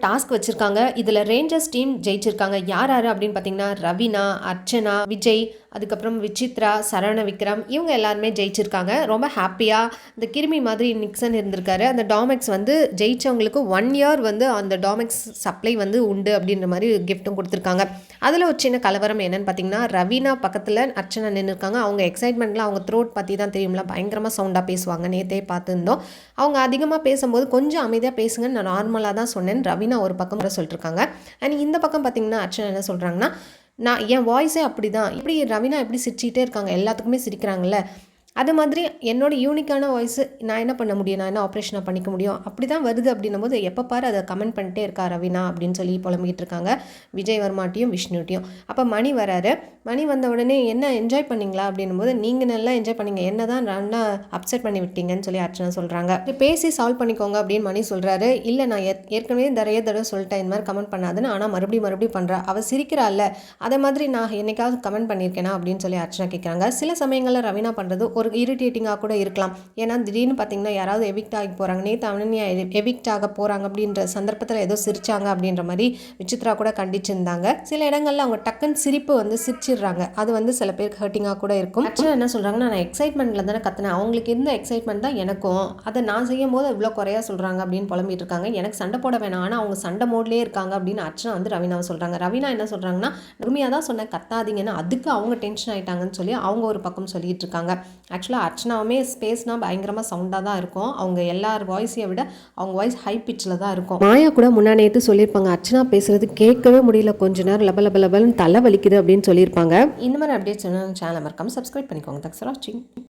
Task வச்சுருக்காங்க. இதில் Rangers team ஜெயிச்சிருக்காங்க. யார் யார் அப்படின்னு பார்த்தீங்கன்னா ரவினா அர்ச்சனா விஜய் அதுக்கப்புறம் விசித்ரா சரவண விக்ரம் இவங்க எல்லாருமே ஜெயிச்சிருக்காங்க. ரொம்ப ஹாப்பியாக இந்த கிருமி மாதிரி நிக்சன் இருந்திருக்காரு. அந்த டாமெக்ஸ் வந்து ஜெயிச்சவங்களுக்கு ஒன் இயர் வந்து அந்த டாமெக்ஸ் சப்ளை வந்து உண்டு அப்படின்ற மாதிரி கிஃப்ட்டும் கொடுத்துருக்காங்க. அதில் ஒரு சின்ன கலவரம் என்னென்னு பார்த்தீங்கன்னா ரவீனா பக்கத்தில் அர்ச்சனா நின்றுருக்காங்க அவங்க எக்ஸைட்மெண்ட்டில் அவங்க த்ரோட் பற்றி தான் தெரியும்ல. பயங்கரமாக சவுண்டாக பேசுவாங்க. நேற்றே பார்த்துருந்தோம். அவங்க அதிகமாக பேசும்போது கொஞ்சம் அமைதியாக பேசுங்கன்னு நான் நார்மலாக தான் சொன்னேன். ரவீனா ஒரு பக்கம் கூட சொல்லிட்டுருக்காங்க அண்ட் இந்த பக்கம் பார்த்தீங்கன்னா அர்ச்சனா என்ன சொல்கிறாங்கன்னா நான் என் வாய்ஸே அப்படி தான் இப்படி ரவினா எப்படி சிரிச்சிக்கிட்டே இருக்காங்க. எல்லாத்துக்குமே சிரிக்கிறாங்கல்ல. அது மாதிரி என்னோட யூனிக்கான வாய்ஸு நான் என்ன பண்ண முடியும்? நான் என்ன ஆப்ரேஷனாக பண்ணிக்க முடியும்? அப்படி தான் வருது அப்படின்னும் போது எப்போ பாரு அதை கமெண்ட் பண்ணிட்டே இருக்கா ரவினா அப்படின்னு சொல்லி புலம்பிக்கிட்டு இருக்காங்க. விஜய் வர்மாட்டியும் விஷ்ணுட்டியும். அப்போ மணி வராரு. மணி வந்த உடனே என்ன என்ஜாய் பண்ணிங்களா? அப்படின்னும் போது நீங்கள் நல்லா என்ஜாய் பண்ணீங்க. என்ன தான் நல்லா அப்செட் பண்ணி விட்டீங்கன்னு சொல்லி அர்ச்சனா சொல்கிறாங்க பேசி சால்வ் பண்ணிக்கோங்க அப்படின்னு மணி சொல்கிறாரு இல்லை நான் ஏற்கனவே நிறைய தடவை சொல்லிட்டேன். இந்த மாதிரி கமெண்ட் பண்ணாதுன்னு ஆனால் மறுபடியும் மறுபடியும் பண்ணுறா அவள் சிரிக்கிறாள் அதை மாதிரி நான் என்னைக்காவது கமெண்ட் பண்ணியிருக்கேனா அப்படின்னு சொல்லி அர்ச்சனா கேட்குறாங்க சில சமயங்களில் ரவீனா பண்ணுறது ஒரு இரிட்டேட்டிங்காக கூட இருக்கலாம். ஏன்னா திடீர்னு பார்த்தீங்கன்னா யாராவது எவிக்ட் ஆகி போகிறாங்க நேற்று அவனியா எவிக்ட் ஆக போகிறாங்க அப்படின்ற சந்தர்ப்பத்தில் ஏதோ சிரிச்சாங்க அப்படின்ற மாதிரி விசித்ரா கூட கண்டிச்சிருந்தாங்க. சில இடங்களில் அவங்க டக்குன்னு சிரிப்பு வந்து சிரிச்சு சிரிச்சிடுறாங்க அது வந்து சில பேருக்கு ஹர்ட்டிங்காக கூட இருக்கும். ஆக்சுவலாக என்ன சொல்கிறாங்கன்னா நான் எக்ஸைட்மெண்ட்டில் தானே கத்துனேன். அவங்களுக்கு இருந்த எக்ஸைட்மெண்ட் தான் எனக்கும்? அதை நான் செய்யும் போது இவ்வளோ குறையா சொல்கிறாங்க அப்படின்னு புலம்பிட்டு இருக்காங்க. எனக்கு சண்டை போட வேணாம். ஆனால் அவங்க சண்டை மோட்லேயே இருக்காங்க அப்படின்னு அர்ச்சனா வந்து ரவீனாவை சொல்கிறாங்க ரவீனா என்ன சொல்கிறாங்கன்னா உண்மையாக தான் சொன்னேன். கத்தாதீங்கன்னு. அதுக்கு அவங்க டென்ஷன் ஆயிட்டாங்கன்னு சொல்லி அவங்க ஒரு பக்கம் சொல்லிட்டு இருக்காங்க. ஆக்சுவலாக அர்ச்சனாவுமே ஸ்பேஸ்னால் பயங்கரமாக சவுண்டாக தான் இருக்கும். அவங்க எல்லார் வாய்ஸையும் விட அவங்க வாய்ஸ் ஹை பிச்சில் தான் இருக்கும். மாயா கூட முன்னாடி சொல்லியிருப்பாங்க அர்ச்சனா பேசுறது கேட்கவே முடியல. கொஞ்ச நேரம் லப லப லபன்னு தலை வலிக்குது அப்படின்னு சொல்லியிருப்பாங்க. இந்த மாதிரி அப்டேட்ஸ் சேனல் மறக்காமல் சப்ஸ்கிரைப் பண்ணிக்கோங்க. தக்ஸ் ஃபார் வாட்சிங்